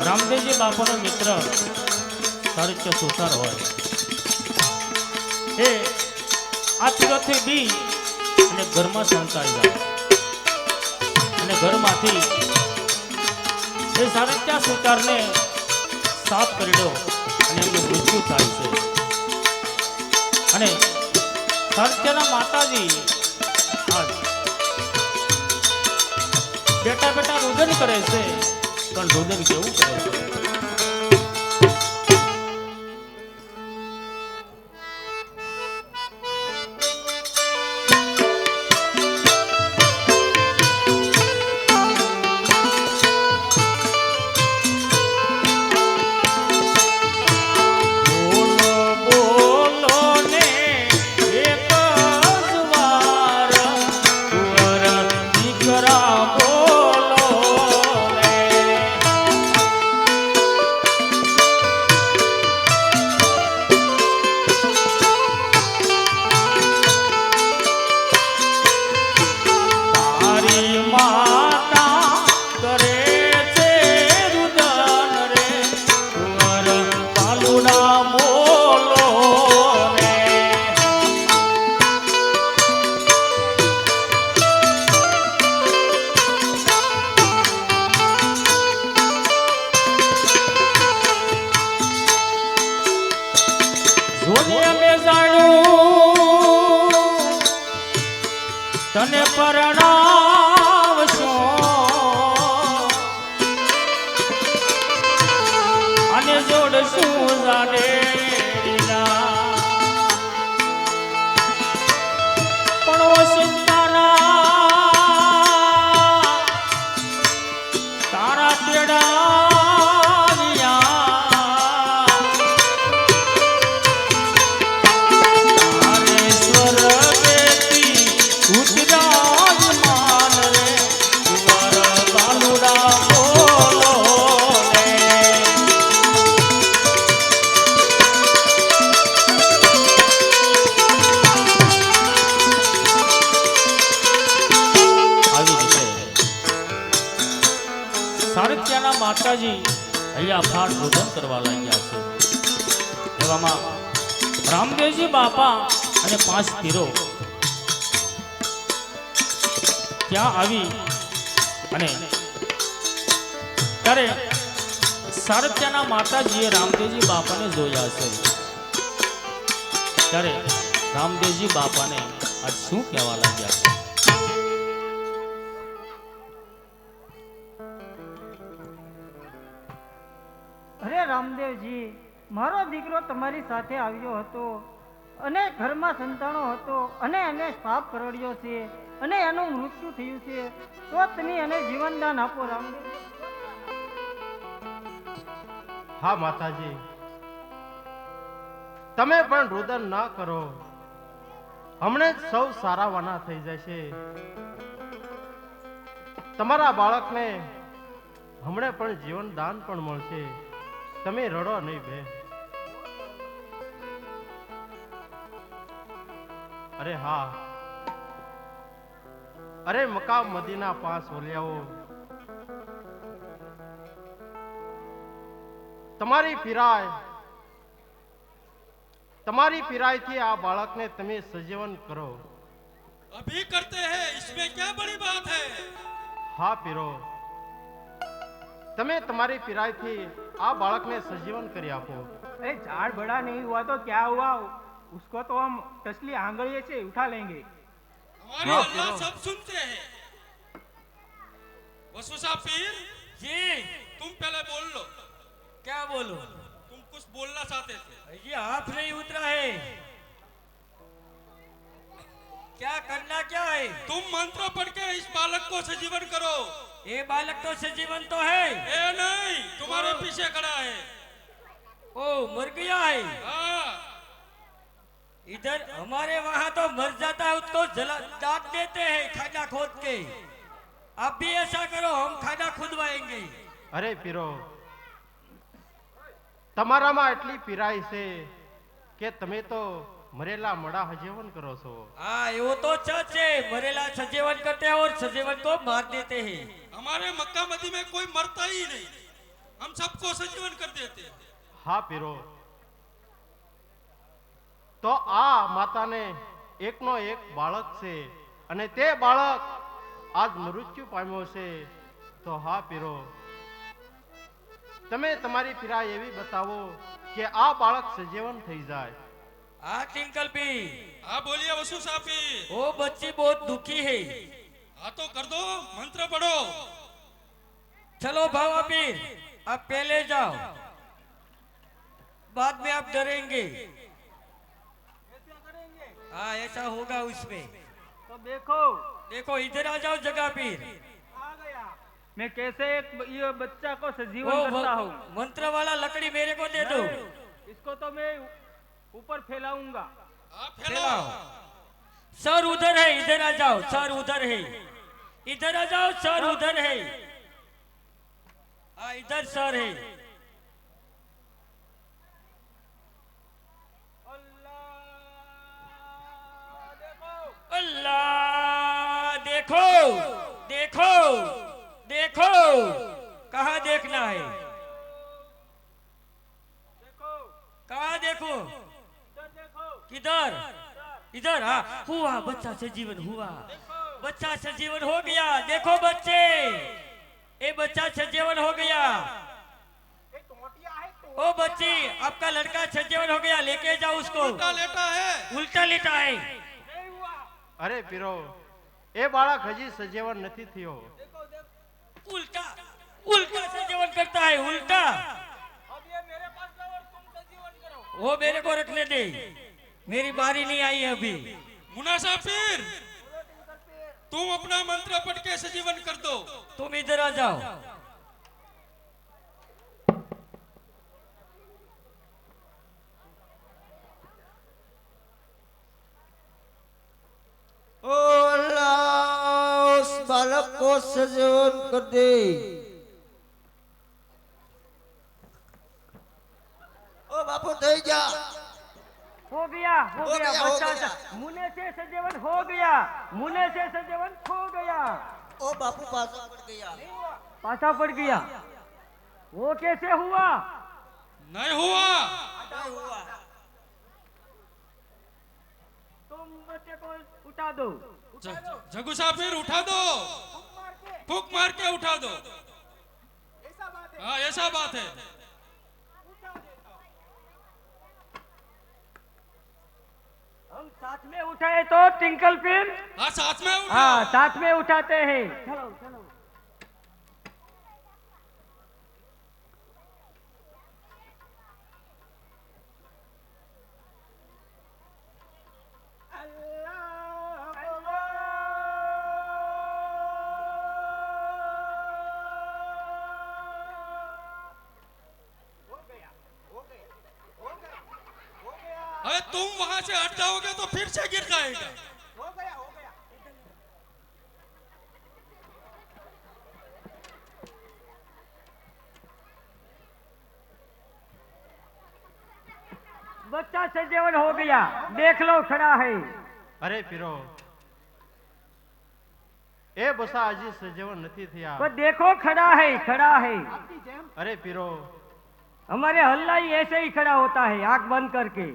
રામદેવજી બાપાનો મિત્ર સારિત્ય સુતાર હોય. એ આ તીરથી બી અને ઘરમાં સંતાઈ જાય. અને ઘરમાંથી એ સારિત્ય સુતારને સાફ કરી દો અને એમનું મૃત્યુ થાય છે. અને સારિત્યના માતાજી બેટા બેટા રુદન કરે છે. પણ રુદન કેવું કરે છે જોજે અમે જાણ્યું તને પરણાવશો. અને જોડશું જાને કરવા લાગ્યા છે. એવામાં રામદેવજી બાપા અને પાંચ તીરો ત્યાં આવી અને ત્યારે સારથિયાના માતાજીએ રામદેવજી બાપાને જોયા છે. ત્યારે રામદેવજી બાપાને આજ શું કહેવા લાગ્યા અરે રામદેવજી મારો દીકરો તમારી સાથે આવ્યો હતો અને ઘરમાં સંતાણો હતો અને એને સાપ કરડ્યો છે અને એનું મૃત્યુ થયું છે, તો તમે એને જીવનદાન આપો રામ. હા, માતાજી. તમે પણ રુદન ના કરો. હમણે જ સૌ સારા વાના થઈ જશે તમારા બાળકને હમણે પણ જીવન દાન પણ મળશે. તમે રડો નહીં બેન અરે હા. અરે મકા મદીના પાસ ઓલિયાઓ. તમારી ફિરાય તમારી ફિરાયથી આ બાળકને તમે સજીવન કરો. અભી કરતે હૈ ઇસમે ક્યા બડી બાત હૈ હા પીરો. તમે તમારી ફિરાયથી આ બાળકને સજીવન કરી આપો अरे झाड़ बड़ा नहीं हुआ तो क्या हुआ उसको तो हम टसली आंगड़िए से उठा लेंगे हमारे हाँ, अल्लाह करो। सब सुनते हैं वसुसा पीर जी तुम पहले बोल लो क्या बोलो तुम कुछ बोलना चाहते थे ये हाथ नहीं उतरा है क्या करना क्या है तुम मंत्र पढ़ के इस बालक को सजीवन करो ये बालक तो सजीवन तो है ए नहीं तुम्हारे पीछे खड़ा है ओ मर गया है हाँ इधर हमारे वहाँ तो मर जाता है उसको जला डाक देते हैं खाना खोद के आप भी ऐसा करो हम खाना खुदवाएंगे અરે પીરો તમારામાં એટલી પીરાય છે કે તમે તો મરેલા મડા હજીવન કરો છો हाँ वो तो सच है मरेला सजीवन करते हैं और सजीवन को मार देते हैं हमारे मक्का मदी में कोई मरता ही नहीं हम सबको सजीवन कर देते हैं હા પીરો તો આ માતાને એકનો એક બાળક છે અને તે બાળક આજ મૃત્યુ પામ્યો છે તો હા પીરો તમે તમારી પીરા એવી બતાવો કે આ બાળક સજીવન થઈ જાય हाँ टिंकल भी हाँ बोलिए वसु साफी। वो बच्ची बहुत दुखी है। हाँ तो कर दो मंत्र पढ़ो। चलो भावा पीर आप पहले जाओ। बाद में आप डरेंगे। हाँ ऐसा होगा उसमें। तो देखो। देखो इधर आ जाओ जगह पीर मैं कैसे एक ये बच्चा को सजीवन करता हूँ? मंत्र वाला लकड़ी मेरे को दे दो। इसको तो मैं ऊपर फैलाऊँगा। हाँ फैलाओ। सर उधर है इधर आ जाओ सर उधर है। इधर आ जाओ सर उधर है। हाँ इधर सर है। अल्लाह देखो देखो देखो कहा देखना है? देखो। कहा देखो? किधर इधर हाँ हुआ बच्चा से जीवन हुआ बच्चा से जीवन हो गया देखो बच्चे ये बच्चा से जीवन हो गया ओ बच्ची आपका लड़का से जीवन हो गया लेके जाओ उसको उल्टा लेटा है उल्टा लेटा है नहीं हुआ અરે પીરો એ બાળક હજી સજીવન નથી થયો उल्टा उल्टा से जीवन करता है उल्टा अब ये मेरे पास लाओ और तुम सजीवन करो वो मेरे को रखने दे मेरी बारी नहीं आई है अभी। मुना साहब फिर। तुम अपना मंत्र पट के सजीवन कर दो। तुम इधर आ जाओ। उस बालक को सजीवन कर दे। ओ बापू दे जा। हो गया हो गया बच्चा मुने से सजेवन हो गया मुने से सजेवन खो गया ओ बापू पासा पड़ गया पासा पड़ गया वो कैसे हुआ नहीं हुआ नहीं हुआ तुम बच्चे को उठा दो जगू साहब फिर उठा दो फूक मार के उठा दो ऐसा बात हाँ ऐसा बात है हम साथ में उठाए तो टिंकल पिन हाँ साथ में उठा हाँ साथ में उठाते हैं चलो चलो तुम वहां से हट जाओगे तो फिर से गिर जाएगा बच्चा से जीवन हो गया देख लो खड़ा है અરે પીરો એ બસા હજી સજીવન નથી થયા तो देखो खड़ा है खड़ा है અરે પીરો हमारे हल्ला ही ऐसे ही खड़ा होता है आंख बंद करके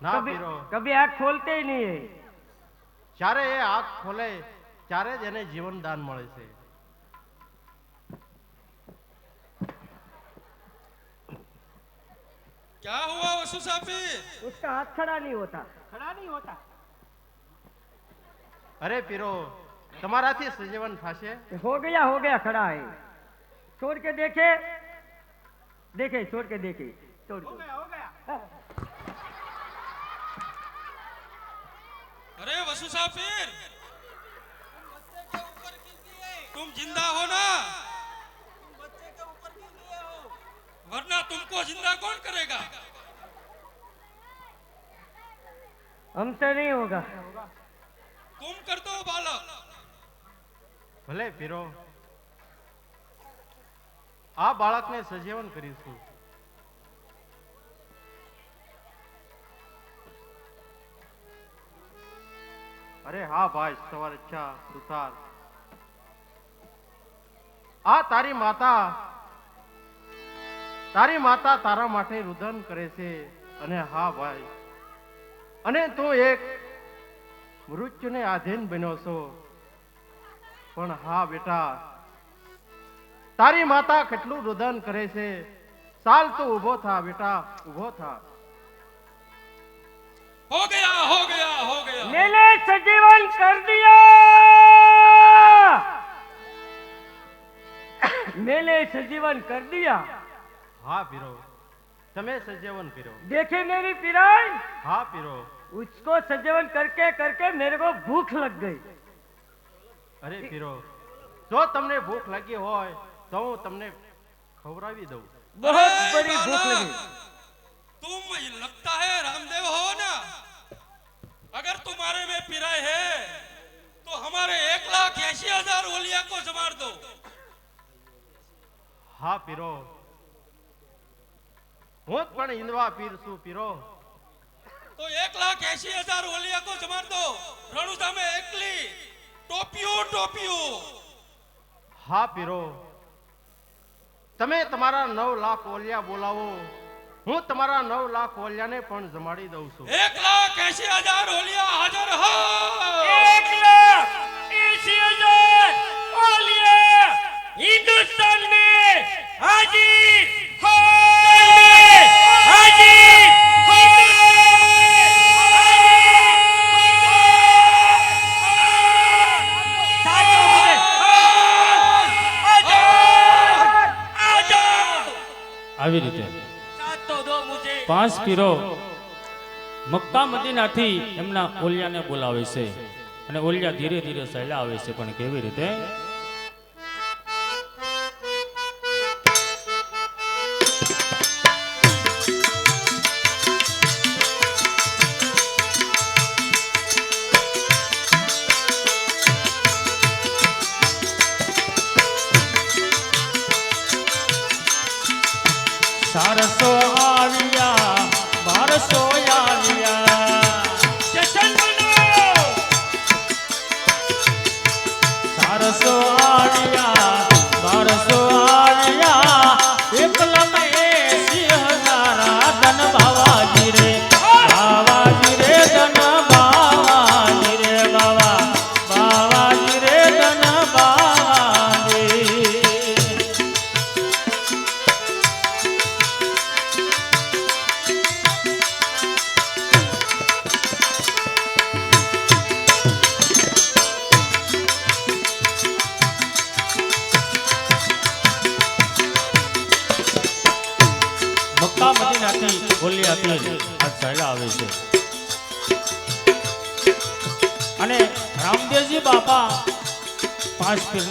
ના कभी પીરો कभी आंख खोलते ही नहीं है જ્યારે એ આંખ ખોલે ત્યારે જ એને જીવન દાન મળે છે क्या हुआ वसु साफिर उसका हाथ खड़ा नहीं होता खड़ा नहीं होता અરે પીરો તમારાથી સજીવન થશે हो गया हो गया खड़ा है छोड़ के देखे देखे छोड़ के देखे छोड़ हो के गया हो गया अरे वसु साफिर तुम जिंदा हो ना वरना तुमको जिंदा कौन करेगा हमसे नहीं होगा तुम कर दो बालक ભલે પીરો આ બાળકને સજીવન કરીશું અરે હા ભાઈ, સવારે ચા સુથાર આ તારી માતા તારી માતા તારા માટે રુદન કરે છે. અને હા ભાઈ, અને તું એક મૃત્યુને આધીન બન્યો છો. પણ હા બેટા, તારી માતા કેટલું રુદન કરે છે. ચાલ તું ઊભો થા બેટા, ઊભો થા. हो गया हो गया हो गया मैंने सजीवन कर दिया मैंने सजीवन कर दिया હા પીરો તમે સજ્જવન પીરો देखे मेरी पिराई હા પીરો उसको सजीवन करके करके मेरे को भूख लग गई અરે પીરો જો તમને ભૂખ લાગી હોય તો હું તમને ખવડાવી દઉં बहुत अरे बड़ी भूख बालक, लगी तुम ये लगता है रामदेव हो ना अगर तुम्हारे में पिराय है तो हमारे एक लाख ऐसी हजार ओलिया को जमार दो હા પીરો હું જ પણ હિંદવા પીર છું પીરો तो एक लाख ऐसी हजार ओलिया को जमार दो रणुदा में एकली टोपियो टोपियो હા પીરો તમે તમારા નવ લાખ ઓલિયા બોલાવો હું તમારા નવ લાખ હોલિયાને પણ જમાડી દઉં છું. એક લાખ એસી હજાર ઓલિયા હાજર હો. એક લાખ એસી હજાર ઓલિયા હિન્દુસ્તાન મે હાજી હો. હાજી આવી રીતે. પાંચ પીરો મક્કા મદીનાથી એમના ઓલિયાને બોલાવે છે. અને ઓલિયા ધીરે ધીરે સહેલા આવે છે, પણ કેવી રીતે?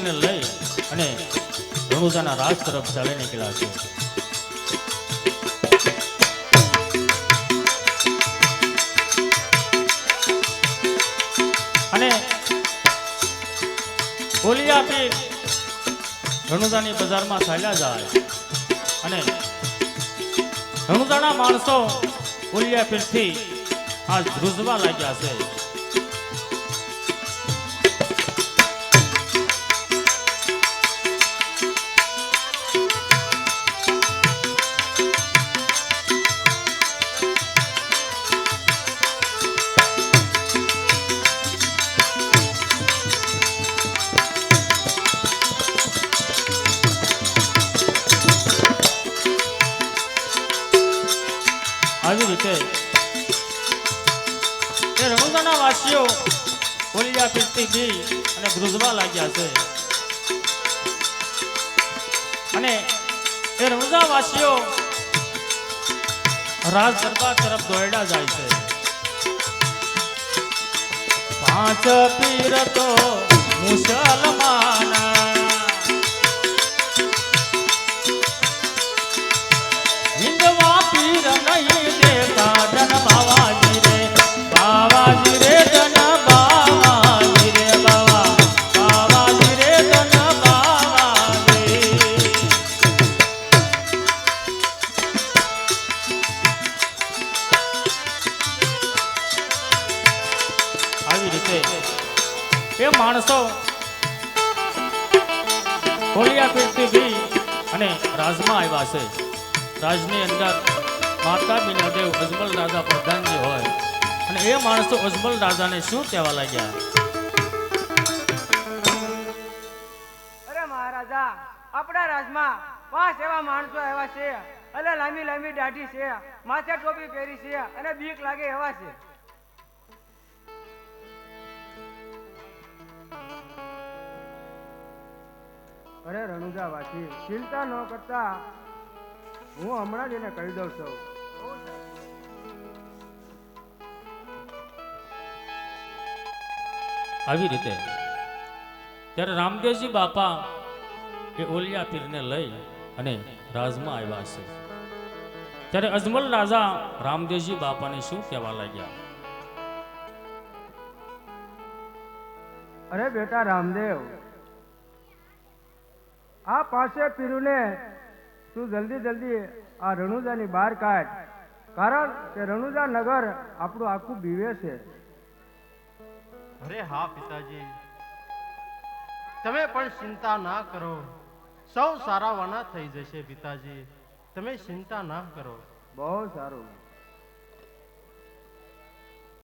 પીરને લઈ અને રણુજાના રાજ તરફ ચાલી નીકળ્યા છે. અને બોલી આપી રણુજાની બજારમાં ચાલ્યા જાય અને રણુદાના માણસો ઓલિયા પીરથી આ ધ્રુજવા લાગ્યા છે. પીરથી બી અને ધ્રુજવા લાગ્યા છે. અને એ રણુદા વાસીઓ રાજ દરબાર તરફ દોડ્યા જાય છે. પાંચ પીર તો મુસલમાના માણસો ખોલિયા પીરથી અને રાજમાં આવ્યા છે. રાજની અંદર માતા મીનાદેવ અજમલ રાજા પ્રધાનજી હોય અને એ માણસો અજમલ રાજાને શું કહેવા લાગ્યા? અરે મહારાજા, આપણા રાજમાં પાંચ એવા માણસો આવ્યા છે. અને લાંબી લાંબી દાઢી છે, માથે ટોપી પહેરી છે અને બીક લાગે એવા છે. અરે રણુજા વાસી ચિંતા ન કરતા. હું હમણાં જ એને કહી દઉં છું. આવી રીતે ત્યારે રામદેવજી બાપા એ ઓલિયા પીરને લઈ અને રાજમાં આવ્યા છે. ત્યારે અજમલ રાજા રામદેવજી બાપાને શું કહેવા લાગ્યા? અરે બેટા રામદેવ આ પાસે પીરુને તું જલ્દી જલ્દી આ રણુજાની બહાર કાઢ. કારણ કે રણુજા નગર આપણું આખું બીવે છે. અરે હા પિતાજી. તમે પણ ચિંતા ના કરો. સૌ સારાવાના થઈ જશે પિતાજી. તમે ચિંતા ના કરો. બહુ સારું.